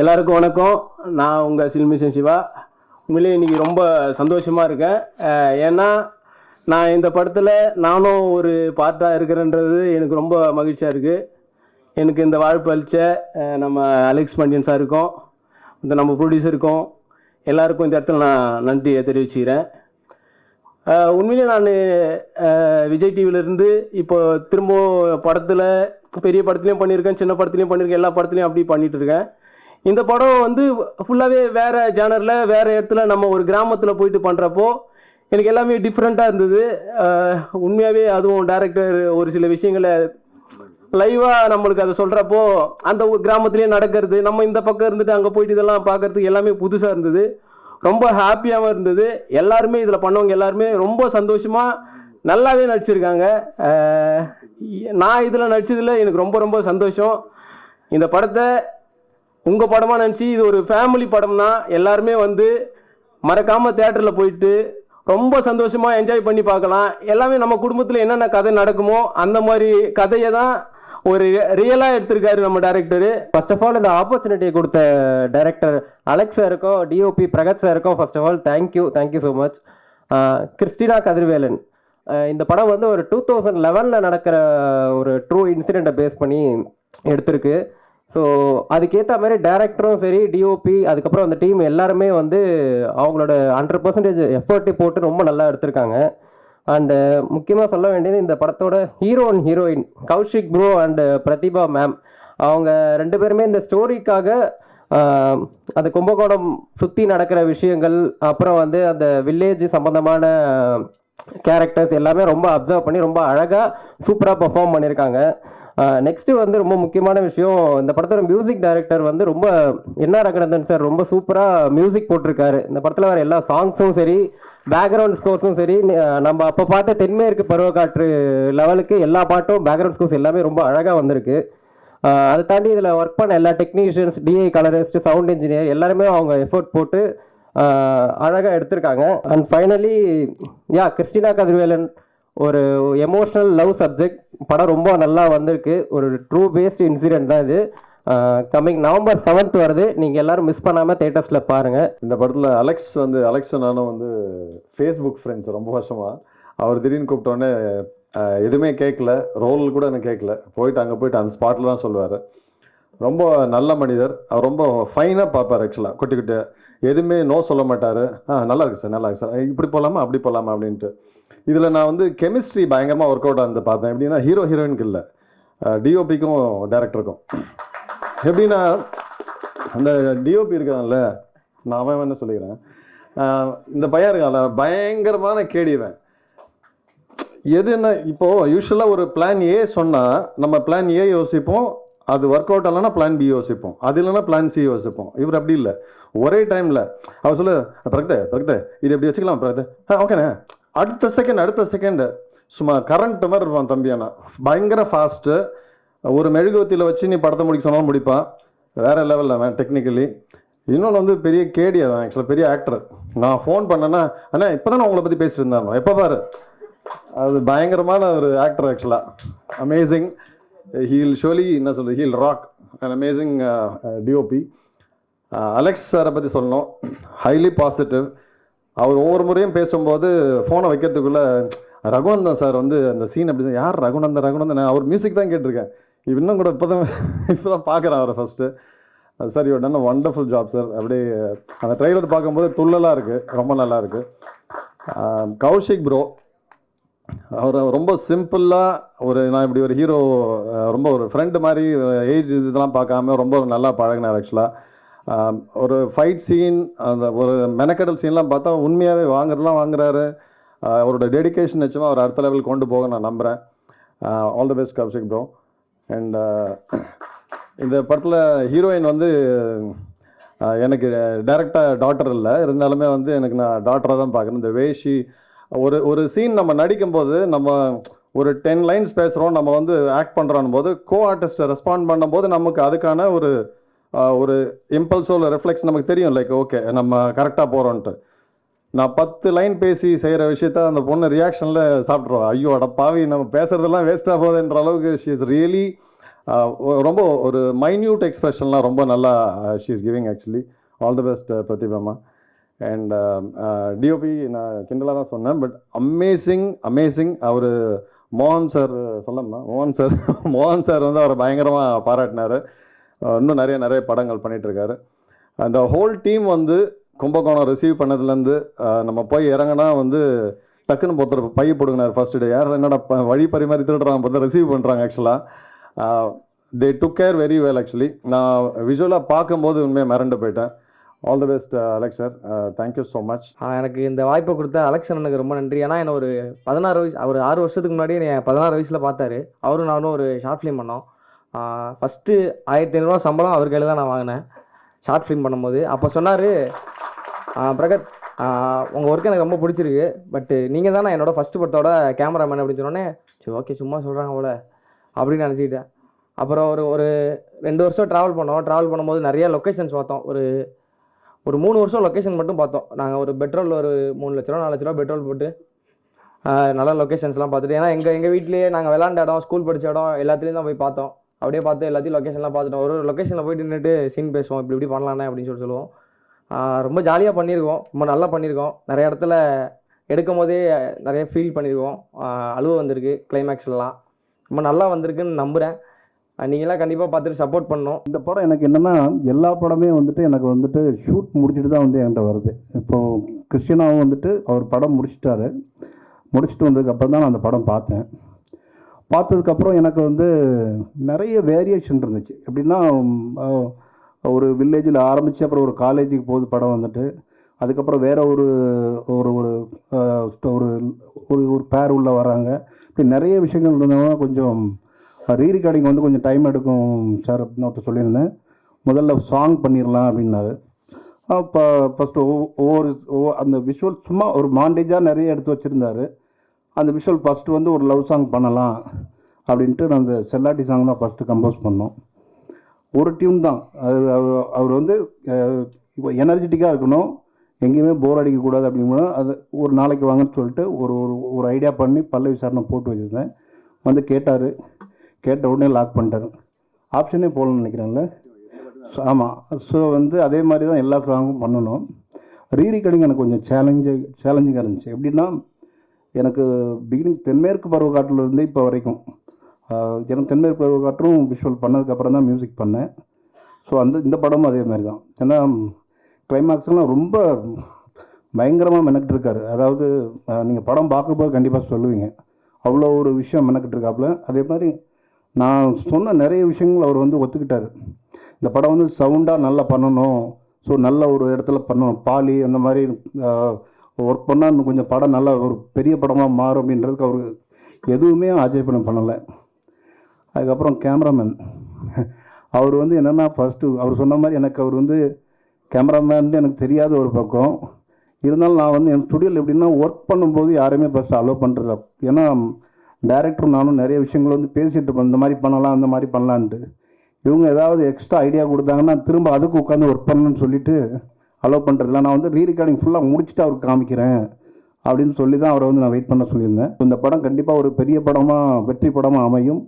எல்லாருக்கும் வணக்கம். நான் உங்கள் சில்மிஷன் சிவா. உண்மையிலேயே இன்றைக்கி ரொம்ப சந்தோஷமாக இருக்கேன். ஏன்னா நான் இந்த படத்தில் நானும் ஒரு பார்ட்டாக இருக்கிறேன்றது எனக்கு ரொம்ப மகிழ்ச்சியாக இருக்குது எனக்கு இந்த வாழ்ப்பு அளித்த நம்ம அலெக்ஸ் பாண்டியன் சாருக்கும் இந்த நம்ம ப்ரொடியூசருக்கும் எல்லாருக்கும் இந்த இடத்துல நான் நன்றியை தெரிவிச்சுக்கிறேன். உண்மையிலே நான் விஜய் டிவிலேருந்து இப்போ திரும்ப படத்தில் பெரிய படத்துலையும் பண்ணியிருக்கேன் சின்ன படத்துலையும் பண்ணியிருக்கேன் எல்லா படத்துலையும் அப்படி பண்ணிகிட்டு இருக்கேன். இந்த படம் வந்து ஃபுல்லாகவே வேறு ஜேனரில் வேறு இடத்துல நம்ம ஒரு கிராமத்தில் போயிட்டு பண்ணுறப்போ எனக்கு எல்லாமே டிஃப்ரெண்ட்டாக இருந்தது. உண்மையாகவே அதுவும் டேரக்டர் ஒரு சில விஷயங்களை லைவாக நம்மளுக்கு அதை சொல்கிறப்போ அந்த ஒரு கிராமத்துலேயே நடக்கிறது நம்ம இந்த பக்கம் இருந்துட்டு அங்கே போயிட்டு இதெல்லாம் பார்க்கறதுக்கு எல்லாமே புதுசாக இருந்தது. ரொம்ப ஹாப்பியாகவும் இருந்தது. எல்லாருமே இதில் பண்ணவங்க எல்லாருமே ரொம்ப சந்தோஷமாக நல்லாவே நடிச்சிருக்காங்க. நான் இதில் நடித்ததில் எனக்கு ரொம்ப ரொம்ப சந்தோஷம். இந்த படத்தை உங்கள் படமாக நினச்சி இது ஒரு ஃபேமிலி படம் தான் எல்லாருமே வந்து மறக்காமல் தேட்டரில் போயிட்டு ரொம்ப சந்தோஷமாக என்ஜாய் பண்ணி பார்க்கலாம். எல்லாமே நம்ம குடும்பத்தில் என்னென்ன கதை நடக்குமோ அந்த மாதிரி கதையை தான் ஒரு ரியலாக எடுத்திருக்காரு நம்ம டேரக்டரு ஃபர்ஸ்ட் ஆஃப் ஆல் இந்த ஆப்பர்ச்சுனிட்டி கொடுத்த டைரக்டர் அலெக்ஸ் சாருக்கும் டிஓபி பிரகத் சாருக்கும் first of all thank you thank you so much Christina Kathirvelan. இந்த படம் வந்து ஒரு டூ தௌசண்ட் லெவனில் நடக்கிற ஒரு ட்ரூ இன்சிடெண்ட்டை பேஸ் பண்ணி எடுத்திருக்கு. ஸோ அதுக்கேற்ற மாதிரி டேரக்டரும் சரி டிஓபி அதுக்கப்புறம் அந்த டீம் எல்லாருமே வந்து அவங்களோட ஹண்ட்ரட் பர்சன்டேஜ் எஃபர்ட்டி போட்டு ரொம்ப நல்லா எடுத்திருக்காங்க. அண்டு முக்கியமாக சொல்ல வேண்டியது இந்த படத்தோட hero and heroine Kaushik bro and Prathibha ma'am அவங்க ரெண்டு பேருமே இந்த ஸ்டோரிக்காக அந்த கும்பகோணம் சுற்றி நடக்கிற விஷயங்கள் அப்புறம் வந்து அந்த வில்லேஜ் சம்மந்தமான கேரக்டர்ஸ் எல்லாமே ரொம்ப அப்சர்வ் பண்ணி ரொம்ப அழகாக சூப்பராக பர்ஃபார்ம் பண்ணியிருக்காங்க நெக்ஸ்ட்டு வந்து ரொம்ப முக்கியமான விஷயம் இந்த படத்தோட மியூசிக் டைரக்டர் வந்து ரொம்ப என்ன ரங்கநந்தன் சார் ரொம்ப சூப்பராக மியூசிக் போட்டிருக்காரு. இந்த படத்தில் வர எல்லா சாங்ஸும் சரி பேக்ரவுண்ட் ஸ்கோர்ஸும் சரி நம்ம அப்போ பார்த்த தென்மேற்கு பருவக்காற்று லெவலுக்கு எல்லா பாட்டும் பேக்ரவுண்ட் ஸ்கோர்ஸ் எல்லாமே ரொம்ப அழகாக வந்திருக்கு. அதை தாண்டி இதில் ஒர்க் பண்ண எல்லா technicians DI colourist sound engineer எல்லாருமே அவங்க எஃபோர்ட் போட்டு அழகாக எடுத்திருக்காங்க. And finally yeah Christina Kathirvelan ஒரு எமோஷ்னல் லவ் சப்ஜெக்ட் படம் ரொம்ப நல்லா வந்திருக்கு. ஒரு ட்ரூ பேஸ்ட் இன்சிடென்ட் தான் இது. கம்மிங் நவம்பர் செவன்த் வருது. நீங்கள் எல்லாரும் மிஸ் பண்ணாமல் தேட்டர்ஸில் பாருங்கள் இந்த படத்தில் அலெக்ஸ் வந்து அலெக்ஸ் நானும் வந்து ஃபேஸ்புக் ஃப்ரெண்ட்ஸ் ரொம்ப வருஷமாக அவர் திடீர்னு கூப்பிட்டோன்னே எதுவுமே கேட்கல ரோல் கூட எனக்கு கேட்கல போயிட்டு அங்கே போயிட்டு அந்த ஸ்பாட்டில் தான் சொல்லுவார். ரொம்ப நல்ல மனிதர். அவர் ரொம்ப ஃபைனாக பார்ப்பார் ஆக்சுவலாக குட்டி குட்டி எதுவுமே நோ சொல்ல மாட்டார். ஆ நல்லா இருக்கு சார் நல்லா இருக்கு சார் இப்படி போகலாமா அப்படி போகலாமா அப்படின்ட்டு. இதில் நான் வந்து கெமிஸ்ட்ரி பயங்கரமாக ஒர்க் அவுட் வந்து பார்த்தேன். எப்படின்னா ஹீரோ ஹீரோயினுக்கு இல்லை டிஓபிக்கும் டேரக்டருக்கும் எப்படின்னா அந்த டிஓபி இருக்கான்ல நான் அவன் என்ன சொல்லிக்கிறேன். இந்த பையன் இருக்கான்ல பயங்கரமான கேடிவன் எது என்ன இப்போது யூஸ்வலாக ஒரு பிளான் ஏ சொன்னால் நம்ம பிளான் ஏ யோசிப்போம். அது ஒர்க் அவுட் ஆகலன்னா பிளான் பி யோசிப்போம். அது இல்லைன்னா பிளான் சி யோசிப்போம். இவர் அப்படி இல்லை. ஒரே டைமில் அவர் சொல்லு பிரகதே பிரகதே இது எப்படி வச்சுக்கலாம் பிரகதே? ஆ ஓகேண்ணே அடுத்த செகண்ட் அடுத்த செகண்டு சும்மா கரண்ட் மாதிரி இருப்பான் தம்பியானா பயங்கர ஃபாஸ்ட்டு ஒரு மெழுகுவத்தியில் வச்சு நீ படத்தை முடிக்க சொன்னாலும் முடிப்பான். வேறு லெவலில் அவன் டெக்னிக்கலி இன்னொன்று வந்து பெரிய கேடி அதான் ஆக்சுவலாக பெரிய ஆக்டர் நான் ஃபோன் பண்ணேன்னா அண்ணா இப்போ தான் உங்களை பற்றி பேசிட்டு இருந்தாங்க எப்போ பாரு. அது பயங்கரமான ஒரு ஆக்டர் ஆக்சுவலாக அமேசிங் ஹீல் ஷோலி என்ன சொல்கிறது he'll rock and amazing DOP Alex சாரை பற்றி சொல்லணும். ஹைலி பாசிட்டிவ் அவர் ஒவ்வொரு முறையும் பேசும்போது ஃபோனை வைக்கிறதுக்குள்ள ரகுநந்தன் சார் வந்து அந்த சீன் அப்படி தான், யார் ரகுநந்தன் ரகுநந்தன்? அவர் மியூசிக் தான் கேட்டிருக்கேன். இன்னும் கூட இப்போ தான் இப்போ தான் பார்க்குறேன் அவரை ஃபஸ்ட்டு சார் இவர் டன் ஒண்டர்ஃபுல் ஜாப் சார் அப்படியே அந்த ட்ரெய்லர் பார்க்கும்போது துள்ளலாக இருக்குது ரொம்ப நல்லா இருக்குது கௌஷிக் ப்ரோ அவர் ரொம்ப சிம்பிளாக ஒரு நான் இப்படி ஒரு ஹீரோ ரொம்ப ஒரு ஃப்ரெண்டு மாதிரி ஏஜ் இதெல்லாம் பார்க்காம ரொம்ப நல்லா பழகினார் ஆக்சுவலாக ஒரு ஃபைட் சீன் அந்த ஒரு மெனக்கடல் சீன்லாம் பார்த்தா உண்மையாகவே வாங்குறதுலாம் வாங்குறாரு. அவரோட டெடிகேஷன் நிச்சயமாக அவர் அடுத்த லெவல் கொண்டு போக நான் நம்புகிறேன் all the best Kaushik bro and இந்த படத்தில் ஹீரோயின் வந்து எனக்கு டேரெக்டாக டாட்டர் இல்லை. இருந்தாலுமே வந்து எனக்கு நான் டாட்டராக தான் பார்க்குறேன். இந்த வேஷி ஒரு ஒரு சீன் நம்ம நடிக்கும்போது நம்ம ஒரு டென் லைன்ஸ் பேசுகிறோம் நம்ம வந்து ஆக்ட் பண்ணுறோம் போது கோ ஆர்டிஸ்ட்டை ரெஸ்பாண்ட் பண்ணும்போது நமக்கு அதுக்கான ஒரு ஒரு இம்பல்ஸோ இல்லை ரெஃப்ளெக்ஸ் நமக்கு தெரியும். லைக் ஓகே நம்ம கரெக்டாக போகிறோன்ட்டு நான் பத்து லைன் பேசி செய்கிற விஷயத்த அந்த பொண்ணு ரியாக்ஷனில் சாப்பிட்ருவோம் ஐயோ அட பாவி நம்ம பேசுறதெல்லாம் வேஸ்ட்டாக போகுதுன்ற அளவுக்கு ஷி இஸ் ரியலி ரொம்ப ஒரு மைன்யூட் எக்ஸ்பிரஷன்லாம் ரொம்ப நல்லா she is giving actually all the best பிரதிபாமா and DOP um, uh, நான் கிண்டலாக தான் சொன்னேன் பட் அமேசிங் அமேசிங் அவர் மோகன் சார் சொல்லம்மா மோகன் சார் மோகன் சார் வந்து அவரை பயங்கரமாக பாராட்டினார். இன்னும் நிறைய நிறைய படங்கள் பண்ணிகிட்ருக்காரு அந்த ஹோல் டீம் வந்து கும்பகோணம் ரிசீவ் பண்ணதுலேருந்து நம்ம போய் இறங்கினா வந்து டக்குன்னு ஒருத்தர் பை போடுங்கினார் ஃபர்ஸ்ட் டே யார் என்னடா வழி பரிமாறி திருடுறாங்க பார்த்தா ரிசீவ் பண்ணுறாங்க ஆக்சுவலாக they took care very well actually நான் விஷுவலாக பார்க்கும்போது உண்மையாக மிரண்டு போயிட்டேன். All the best Alex sir thank you so much எனக்கு இந்த வாய்ப்பை கொடுத்த அலெக்ஷன் எனக்கு ரொம்ப நன்றி. ஏன்னா என்ன ஒரு பதினாறு வயசு அவர் ஆறு வருஷத்துக்கு முன்னாடி என்னை பதினாறு வயசில் பார்த்தாரு. அவரும் நானும் ஒரு ஷார்ட் ஃபிலிம் பண்ணோம். ஃபஸ்ட்டு ஆயிரத்தி ஐநூறுரூவா சம்பளம் அவர் கையில் தான் நான் வாங்கினேன். ஷார்ட் ஃபிலிம் பண்ணும்போது. அப்போ சொன்னார் பிரகத் உங்கள் ஒர்க் எனக்கு ரொம்ப பிடிச்சிருக்கு. பட்டு நீங்கள் தானே என்னோட ஃபஸ்ட்டு படத்தோட கேமராமேன் அப்படின்னு சொன்னோன்னே சரி ஓகே சும்மா சொல்கிறாங்க போல அப்படின்னு நினச்சிக்கிட்டேன். அப்புறம் ஒரு ஒரு ரெண்டு வருஷம் ட்ராவல் பண்ணோம். ட்ராவல் பண்ணும்போது நிறையா லொக்கேஷன்ஸ் பார்த்தோம். ஒரு ஒரு மூணு வருஷம் லொக்கேஷன் மட்டும் பார்த்தோம். நாங்கள் ஒரு பெட்ரோல் ஒரு மூணு லட்ச ரூபா நாலு லட்ச ரூபா பெட்ரோல் போட்டு நல்ல லொக்கேஷன்ஸ்லாம் பார்த்துட்டு ஏன்னா எங்கள் எங்கள் வீட்லேயே நாங்கள் விளாண்ட இடம் ஸ்கூல் படித்த இடம் எல்லாத்துலேயும் தான் போய் பார்த்தோம். அப்படியே பார்த்து எல்லாத்தையும் லொக்கேஷன்லாம் பார்த்துட்டோம். ஒரு ஒரு லொக்கேஷனில் போயிட்டு நின்றுட்டு சீன் பேசுவோம் இப்படி இப்படி பண்ணலானே அப்படின்னு சொல்லி சொல்லுவோம். ரொம்ப ஜாலியாக பண்ணியிருக்கோம் ரொம்ப நல்லா பண்ணியிருக்கோம் நிறைய இடத்துல எடுக்கும் போதே நிறைய ஃபீல் பண்ணியிருக்கோம் அழுவ வந்திருக்கு கிளைமேக்ஸ்லாம் ரொம்ப நல்லா வந்திருக்குன்னு நம்புகிறேன் நீங்களாம் கண்டிப்பாக பார்த்துட்டு சப்போர்ட் பண்ணோம் இந்த படம் எனக்கு என்னென்னா எல்லா படமே வந்துட்டு எனக்கு வந்துட்டு ஷூட் முடிச்சுட்டு தான் வந்து என்கிட்ட வருது. இப்போது கிறிஸ்டினாவும் வந்துட்டு அவர் படம் முடிச்சிட்டாரு. முடிச்சுட்டு வந்ததுக்கப்புறம் தான் நான் அந்த படம் பார்த்தேன். பார்த்ததுக்கப்புறம் எனக்கு வந்து நிறைய வேரியேஷன் இருந்துச்சு. எப்படின்னா ஒரு வில்லேஜில் ஆரம்பித்து அப்புறம் ஒரு காலேஜுக்கு போகுது படம் வந்துட்டு. அதுக்கப்புறம் வேறு ஒரு ஒரு ஒரு ஒரு ஒரு ஒரு பேர் உள்ளே வராங்க இப்படி நிறைய விஷயங்கள் இருந்தவங்க கொஞ்சம் ரீ ரெக்கார்டிங் வந்து கொஞ்சம் டைம் எடுக்கும் சார் அப்படின்னு ஒருத்தர் சொல்லியிருந்தேன். முதல்ல சாங் பண்ணிடலாம் அப்படின்னாரு. அப்போ ஃபஸ்ட்டு ஒவ்வொரு ஒவ்வொரு அந்த விஷுவல் சும்மா ஒரு மாண்டேஜாக நிறைய எடுத்து வச்சுருந்தாரு. அந்த விஷுவல் ஃபஸ்ட்டு வந்து ஒரு லவ் சாங் பண்ணலாம் அப்படின்ட்டு நான் அந்த செல்லாட்டி சாங் தான் ஃபஸ்ட்டு கம்போஸ் பண்ணோம். ஒரு டியூன் தான். அது அவர் அவர் வந்து எனர்ஜெட்டிக்காக இருக்கணும். எங்கேயுமே போர் அடிக்கக்கூடாது அப்படிங்கும்போது அது ஒரு நாளைக்கு வாங்கன்னு சொல்லிட்டு ஒரு ஒரு ஒரு ஐடியா பண்ணி பல்ல விசாரணை போட்டு வச்சுருந்தேன். வந்து கேட்டார். கேட்ட உடனே லாக் பண்ணிட்டாரு. ஆப்ஷனே போகலன்னு நினைக்கிறேன்ல. ஆமாம் ஸோ வந்து அதே மாதிரி தான் எல்லா சாங்கும் பண்ணணும். ரீ ரெக்கார்டிங் எனக்கு கொஞ்சம் சேலஞ்சு சேலஞ்சிங்காக இருந்துச்சு. எப்படின்னா எனக்கு பிகினிங் தென்மேற்கு பருவக்காட்டிலிருந்து இப்போ வரைக்கும். எனக்கு தென்மேற்கு பருவக்காற்றும் விஷுவல் பண்ணதுக்கப்புறம் தான் மியூசிக் பண்ணேன். ஸோ அந்த இந்த படமும் அதே மாதிரி தான். ஏன்னா கிளைமேக்ஸ்லாம் ரொம்ப பயங்கரமாக மெனக்கிட்டு இருக்காரு. அதாவது நீங்கள் படம் பார்க்கும்போது கண்டிப்பாக சொல்லுவீங்க. அவ்வளோ ஒரு விஷயம் மெனக்கிட்டு இருக்காப்புல. அதே மாதிரி நான் சொன்ன நிறைய விஷயங்கள் அவர் வந்து ஒத்துக்கிட்டார். இந்த படம் வந்து சவுண்டாக நல்லா பண்ணணும். ஸோ நல்ல ஒரு இடத்துல பண்ணணும். பாலி அந்த மாதிரி ஒர்க் பண்ணால் இன்னும் கொஞ்சம் படம் நல்லா ஒரு பெரிய படமாக மாறும் அப்படின்றதுக்கு அவர் எதுவுமே ஆட்சேபணம் பண்ணலை. அதுக்கப்புறம் கேமராமேன் அவர் வந்து என்னென்னா ஃபஸ்ட்டு அவர் சொன்ன மாதிரி எனக்கு அவர் வந்து கேமராமேன் எனக்கு தெரியாத ஒரு பக்கம். இருந்தாலும் நான் வந்து என் ஸ்டுடியோவில் எப்படின்னா ஒர்க் பண்ணும்போது யாருமே ஃபஸ்ட்டு அலோவ் பண்ணுறதில்ல ஏன்னா டேரக்டர் நானும் நிறைய விஷயங்கள் வந்து பேசிகிட்டு இருப்போம் இந்த மாதிரி பண்ணலாம் அந்த மாதிரி பண்ணலான்ட்டு. இவங்க ஏதாவது எக்ஸ்ட்ரா ஐடியா கொடுத்தாங்கன்னா திரும்ப அதுக்கு உட்காந்து ஒர்க் பண்ணணும்னு சொல்லிட்டு அலோவ் பண்ணுறதில்ல நான் வந்து ரீ ரெக்கார்டிங் ஃபுல்லாக முடிச்சுட்டு அவருக்கு காமிக்கிறேன் அப்படின்னு சொல்லி தான் அவரை வந்து நான் வெயிட் பண்ண சொல்லியிருந்தேன். இந்த படம் கண்டிப்பாக ஒரு பெரிய படமாக வெற்றி படமாக அமையும்.